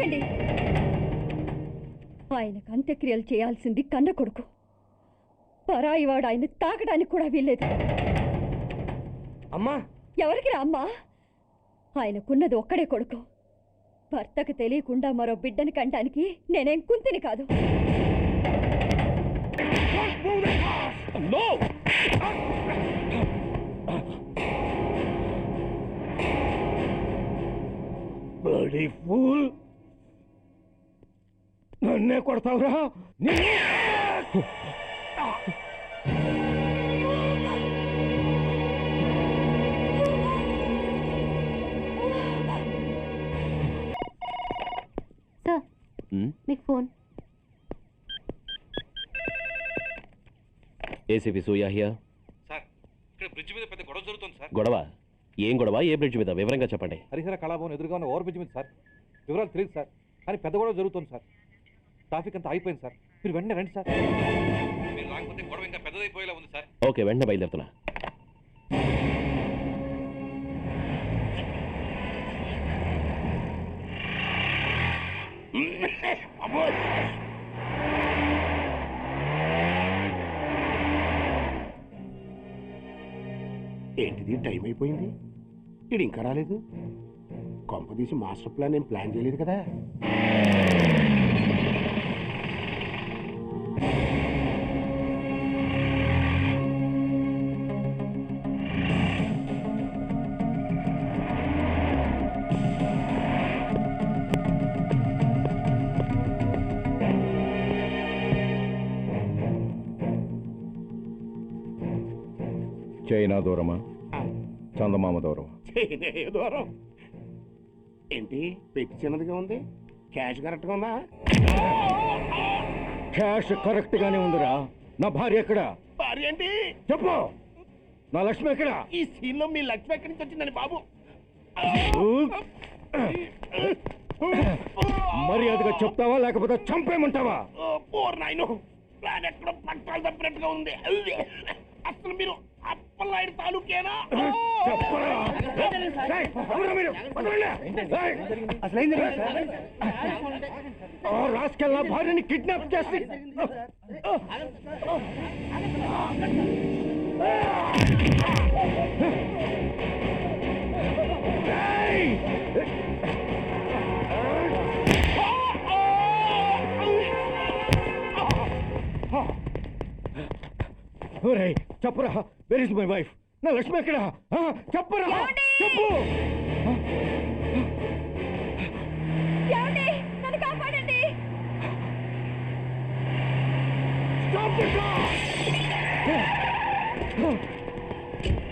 ఆగండి ఆయనకు అంత్యక్రియలు చేయాల్సింది కన్న కొడుకు. పరాయివాడు ఆయన తాకడానికి కూడా వీల్లేదు. అమ్మా! ఎవరికి రా అమ్మా? ఆయనకున్నది ఒక్కడే కొడుకు. భర్తకు తెలియకుండా మరో బిడ్డని కంటానికి నేనేం కుంతిని కాదు. ఫూల్ నన్నే కొడతావురా? సార్ మీకు ఫోన్. ఏసీపీ సూయా హియర్ సార్ ఇక్కడ బ్రిడ్జ్ మీద పెద్ద గొడవ జరుగుతుంది సార్. గొడవ? ఏం గొడవ? ఏ బ్రిడ్జ్ మీద? వివరంగా చెప్పండి. హరిహర కళాభవన్ ఎదురుగా ఉన్న ఓవర్ బ్రిడ్జ్ మీద సార్. వివరాలు తెలియదు సార్. కానీ పెద్ద గొడవ జరుగుతుంది సార్. ట్రాఫిక్ అంతా అయిపోయింది సార్. మీరు వెంటనే రండి సార్. మీరు రాకపోతే గొడవ ఇంకా పెద్దదైపోయేలా ఉంది సార్. ఓకే వెంటనే బయలుదేరుతున్నా. ఏంటిది? టైం అయిపోయింది. ఇది ఇంకా రాలేదు. కొంపదీసి మాస్టర్ ప్లాన్ ఏం ప్లాన్ చేయలేదు కదా. చైనా దూరమా చందమామ దూరం చేయనే దూరం ఏంటి పెట్టి చిన్నదిగా ఉంది క్యాష్ కరెక్ట్గా ఉందా క్యాష్ కరెక్ట్ గానే ఉందిరా నా భార్య ఎక్కడ భార్య ఏంటి చెప్పు నా లక్ష్మి ఎక్కడ ఈ సీన్లో మీ లక్ష్మి ఎక్కడి నుంచి వచ్చిందని బాబు మర్యాదగా చెప్తావా లేకపోతే చంపేయమంటావా పోర్ నాయను ప్లాన్ ఎక్కడో పట్టాలు తప్పినట్టుగా ఉంది అసలు మీరు అప్పలాయుడు తాలూకేనా? నా భార్యని కిడ్నాప్ చేసి. ఏయ్! ఒరేయ్, చెప్పురా? వెర్ ఇస్ మై వైఫ్ నా లక్ష్మి ఎక్కడ? చెప్పురా? చెప్పు!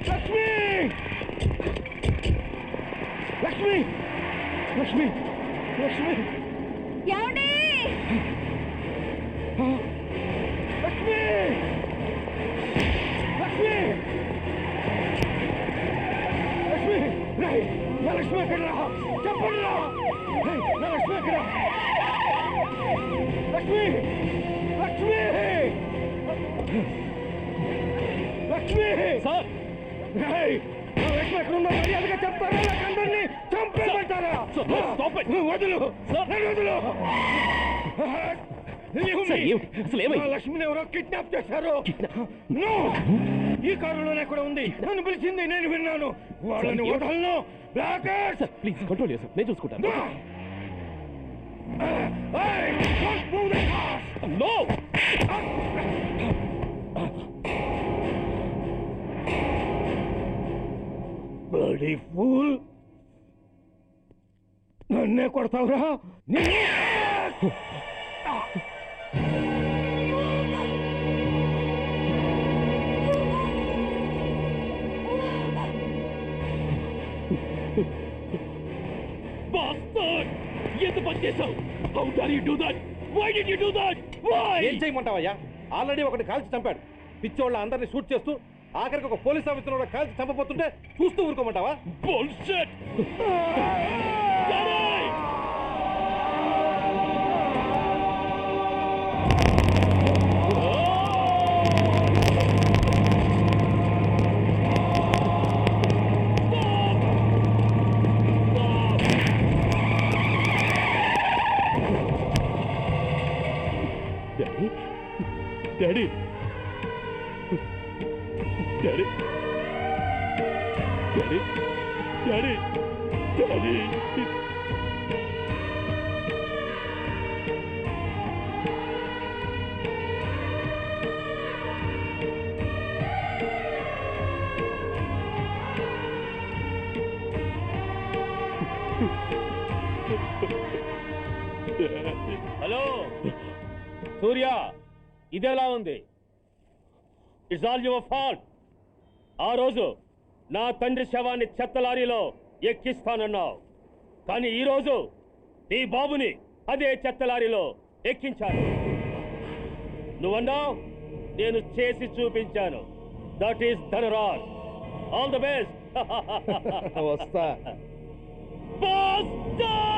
లక్ష్మి! లక్ష్మి! లక్ష్మి! లక్ష్మి! ఏమండి? లక్ష్మిని ఎవరో కిడ్నాప్ చేశారు. No! ఈ కారులోనే కూడా ఉంది. నన్ను పిలిచింది నేను విన్నాను. వాళ్ళని వదలను. బ్లాకర్స్ ప్లీజ్ కంట్రోల్ చేస్తాను నేను చూసుకుంటాను! No Bloody fool! నన్నే కొడతావురా? ఎంత పని చేసావు how dare you do that why did you do that why ఏం చేయమంటావయ్యా? ఆల్రెడీ ఒకటి కాల్చి చంపాడు. పిచ్చోళ్ళ అందరినీ షూట్ చేస్తూ ఆఖరికి ఒక పోలీస్ ఆఫీసర్ కూడా కాల్చి చంపబోతుంటే చూస్తూ ఊరుకోమంటావా? Bullshit daddy daddy daddy daddy hello Surya ఇదెలా ఉంది. ఇట్స్ ఆల్ యువర్ ఫాల్ట్ ఆ రోజు నా తండ్రి శవాన్ని చెత్త లారీలో ఎక్కిస్తానన్నావు. కానీ ఈ నీ బాబుని అదే చెత్త లారీలో ఎక్కించాను. నువ్వన్నావు నేను చేసి చూపించాను. That is Dhanraj all the best వస్తా. Boston.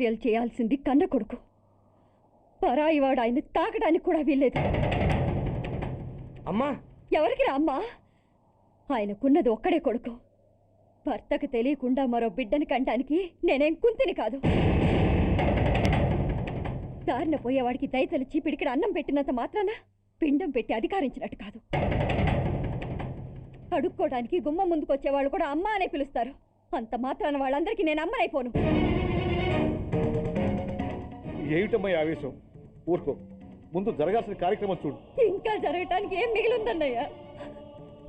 అంత్యక్రియలు చేయాల్సింది కన్న కొడుకు. పరాయివాడు ఆయన తాకడానికి కూడా వీల్లేదు. అమ్మా! ఎవరికి రా అమ్మా? ఆయనకున్నది ఒక్కడే కొడుకు. భర్తకు తెలియకుండా మరో బిడ్డని కంటానికి నేనేం కుంతిని కాదు. దారిన పోయేవాడికి దయతలిచి పిడికిడ అన్నం పెట్టినంత మాత్రాన పిండం పెట్టి అధికారించినట్టు కాదు. అడుక్కోవడానికి గుమ్మం ముందుకొచ్చేవాళ్ళు కూడా అమ్మ అనే పిలుస్తారు. అంత మాత్రాన వాళ్ళందరికీ నేను అమ్మనైపోను. ఏమిటమ్మా ఆవేశం? ఊరుకో. ముందు జరగాల్సిన కార్యక్రమం చూడు. ఇంకా జరగటానికి ఏం మిగిలిందన్నయ్య?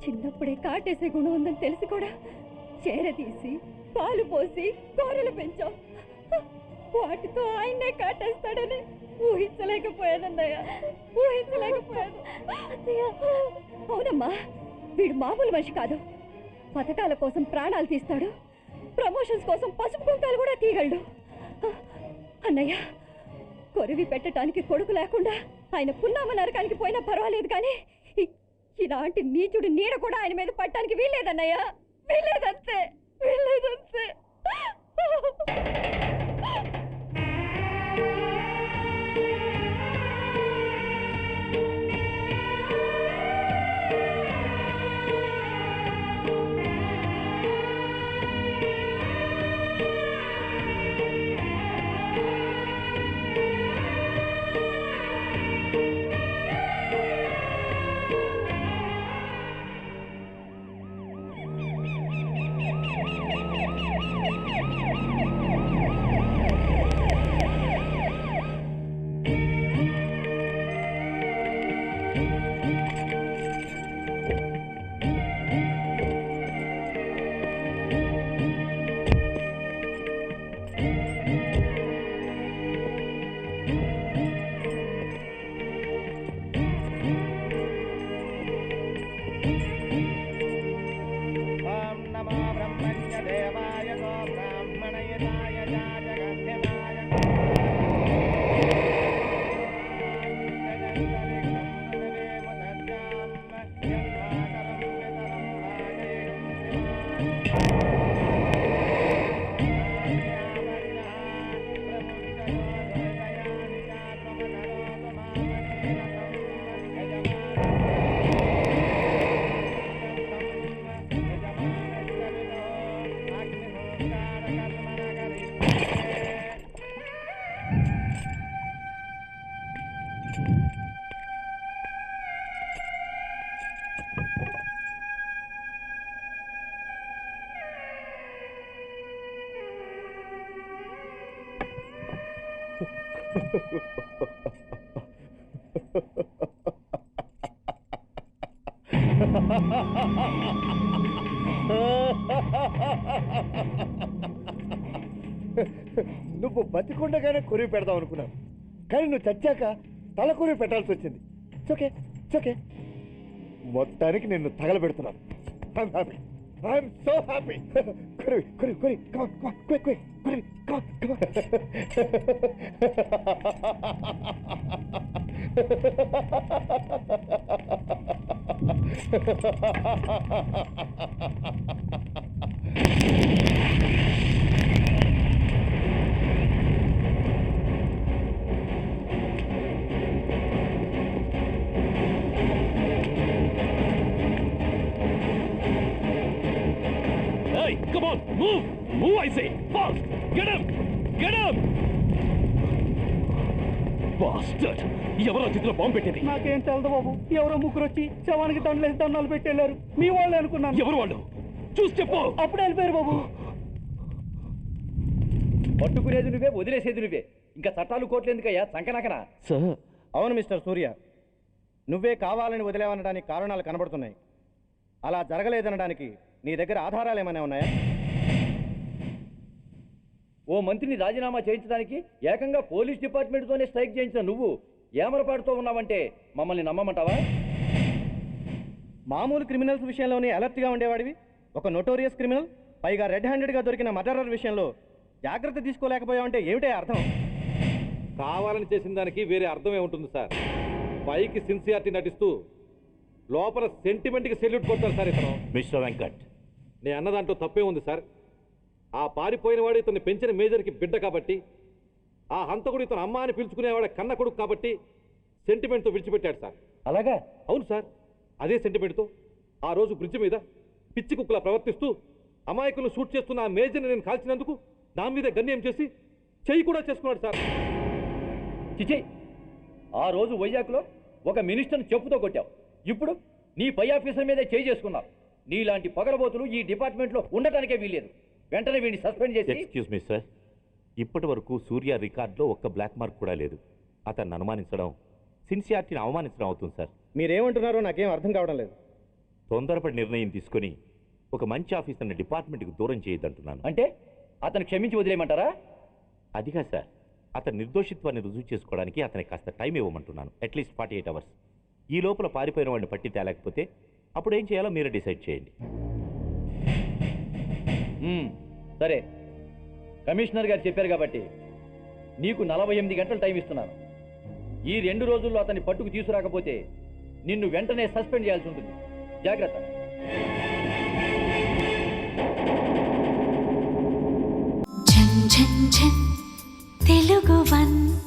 చిన్నప్పుడే కాటేసే గుణం ఉందని తెలిసి కూడా చేరదీసి పాలు పోసి కూరలు పెంచాం. వాటితో ఆయనే కాటేస్తాడని ఊహించలేకపోయానన్నయ్య. ఊహించలేకపోయాను. అవునమ్మా వీడు మామూలు మనిషి కాదు. పథకాల కోసం ప్రాణాలు తీస్తాడు. ప్రమోషన్స్ కోసం పసుపు కుంకాలు కూడా తీయగలడు. అన్నయ్య కొరివి పెట్టడానికి కొడుకు లేకుండా ఆయన పున్నామ నరకానికి పోయినా పర్వాలేదు కానీ ఇలాంటి నీచుడు నీడ కూడా ఆయన మీద పట్టడానికి వీల్లేదన్నయ్యా. వీల్లేదంతే. వీల్లేదంతే. Yeah, yeah, yeah. నువ్వు బతికుండగానే కొరివి పెడదాం అనుకున్నాను. కానీ నువ్వు చచ్చాక తల కొరివి పెట్టాల్సి వచ్చింది. చోకే చోకే మొత్తానికి నిన్ను తగలబెడుతున్నాను. ఐఎమ్ సో హ్యాపీ కొరివి కొరివి కొరి come on come on quick quick Korivi come on Hey, come on, move! Move, I say! Fast! Get him! Get him! Bastard! ఎవరో చేతిలో బాంబు పెట్టింది నాకేం తెలదు బాబు ఎవరో ముగ్గురు వచ్చి శవానికి దండలేసి దండాలు పెట్టేళ్ళారు మీ వాళ్ళే అనుకున్నాను ఎవరు వాళ్ళు చూసి చెప్పు అప్పుడే వెళ్ళిపోయారు బాబు పట్టుకునేది నువ్వే వదిలేసేది నువ్వే ఇంకా చట్టాలు కోట్లు ఎందుకయ్యా సంకనాకనా సార్ అవును మిస్టర్ సూర్య నువ్వే కావాలని వదిలేవనడానికి కారణాలు కనబడుతున్నాయి అలా జరగలేదనడానికి నీ దగ్గర ఆధారాలు ఏమైనా ఉన్నాయా? ఓ మంత్రిని రాజీనామా చేయించడానికి ఏకంగా పోలీస్ డిపార్ట్మెంట్తోనే స్ట్రైక్ చేయించిన నువ్వు ఏమరపాటుతో ఉన్నావంటే మమ్మల్ని నమ్మమంటావా? మామూలు క్రిమినల్స్ విషయంలోనే అలర్ట్గా ఉండేవాడివి. ఒక నోటోరియస్ క్రిమినల్ పైగా రెడ్ హ్యాండెడ్గా దొరికిన మర్డరర్ విషయంలో జాగ్రత్త తీసుకోలేకపోయావంటే ఏమిటే అర్థం? కావాలని చేసిన దానికి వేరే అర్థమే ఉంటుంది సార్. పైకి సిన్సియారిటీ నటిస్తూ లోపల సెంటిమెంట్కి సెల్యూట్ కొడతారు సార్ ఇతను. మిస్టర్ వెంకట్ నేను అన్న దాంట్లో తప్పే ఉంది సార్. ఆ పారిపోయిన వాడు ఇతన్ని పెంచిన మేజర్కి బిడ్డ కాబట్టి ఆ హంతకుడు ఇతను అమ్మ అని పిలుచుకునేవాడు కన్న కొడుకు కాబట్టి సెంటిమెంట్తో విడిచిపెట్టాడు సార్. అలాగా? అవును సార్. అదే సెంటిమెంట్తో ఆ రోజు బ్రిడ్జ్ మీద పిచ్చి కుక్కలా ప్రవర్తిస్తూ అమాయకులు షూట్ చేస్తున్న ఆ మేజర్ని నేను కాల్చినందుకు నా మీద గన్యం చేసి చెయ్యి కూడా చేసుకున్నాడు సార్. చిచి ఆ రోజు వైజాగ్లో ఒక మినిస్టర్ని చెప్పుతో కొట్టావు. ఇప్పుడు నీ పై ఆఫీసర్ మీదే చేయి చేసుకున్నావు. నీలాంటి పొగరబోతులు ఈ డిపార్ట్మెంట్లో ఉండటానికే వీల్లేదు. వెంటనే వీడిని సస్పెండ్ చేసి ఎక్స్క్యూజ్ మీ సార్. ఇప్పటి వరకు సూర్య రికార్డులో ఒక్క బ్లాక్ మార్క్ కూడా లేదు. అతన్ని అనుమానించడం సిన్సియారిటీని అవమానించడం అవుతుంది సార్. మీరేమంటున్నారో నాకేం అర్థం కావడం లేదు. తొందరపడి నిర్ణయం తీసుకొని ఒక మంచి ఆఫీసర్ని డిపార్ట్మెంట్కి దూరం చేయొద్దంటున్నాను. అంటే అతను క్షమించి వదిలేయమంటారా? అదిగా సార్. అతని నిర్దోషిత్వాన్ని రుజువు చేసుకోవడానికి అతనికి కాస్త time ఇవ్వమంటున్నాను. At least forty eight hours. ఈ లోపల పారిపోయిన వాడిని పట్టి తేలేకపోతే అప్పుడు ఏం చేయాలో మీరే డిసైడ్ చేయండి. సరే. కమిషనర్ గారు చెప్పారు కాబట్టి నీకు నలభై ఎనిమిది గంటలు టైం ఇస్తున్నాను. ఈ రెండు రోజుల్లో అతన్ని పట్టుకు తీసుకురాకపోతే నిన్ను వెంటనే సస్పెండ్ చేయాల్సి ఉంటుంది. జాగ్రత్త. తెలుగు వన్.